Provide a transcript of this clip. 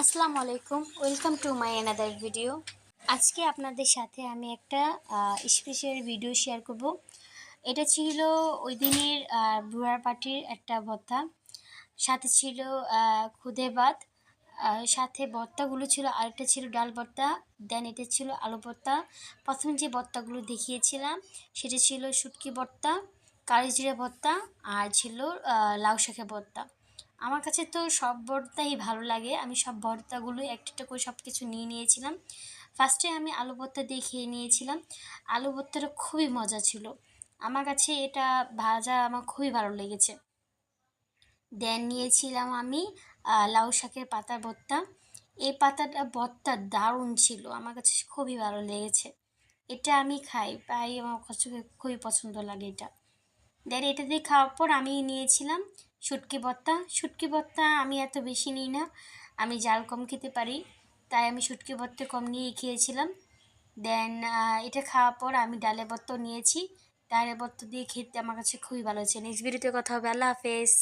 আসসালামু আলাইকুম welcome to my another video আজকে আপনাদের সাথে আমি একটা স্পেশাল ভিডিও শেয়ার করব। এটা ছিল ওই দিনের বুড়ার পার্টির একটা ভত্তা, সাথে ছিল খুদে ভাত সাথে ভর্তাগুলো ছিল, আরেকটা ছিল ডাল ভর্তা দেন এটা ছিল আলু ভর্তা প্রথম যে ভর্তাগুলো দেখিয়েছিলাম, সেটা ছিল শুটকি ভর্তা কারি জিরে ভর্তা আর ছিল লাউ শাকের ভর্তা আমার কাছে তো সব ভর্তাই ভালো লাগে। আমি সব ভর্তাগুলো একটা একটা করে সব কিছু নিয়ে নিয়েছিলাম। ফার্স্টে আমি আলু ভর্তা দিয়ে খেয়ে নিয়েছিলাম। আলু ভর্তাটা খুবই মজা ছিল। আমার কাছে এটা ভাজা আমার খুবই ভালো লেগেছে। দেন নিয়েছিলাম আমি লাউ শাকের পাতা ভর্তা। এই পাতাটা, ভর্তা দারুণ ছিল। আমার কাছে খুবই ভালো লেগেছে। এটা আমি খাই। প্রায় আমার কাছে খুবই পছন্দ লাগে এটা। দেন এটা দিয়ে খাওয়ার পর আমি নিয়েছিলাম শুটকি ভর্তা শুটকি ভর্তা আমি এত বেশি নিই না। আমি জাল কম খেতে পারি, তাই আমি শুটকি ভর্তা কম নিয়ে খেয়েছিলাম। দেন এটা খাওয়ার পর আমি ডালে ভর্তাও নিয়েছি। ডালে ভর্তা দিয়ে খেতে আমার কাছে খুবই ভালো হয়েছে। নেক্সট ভিডিওতে কথা হবে। আল্লাহ হাফেজ।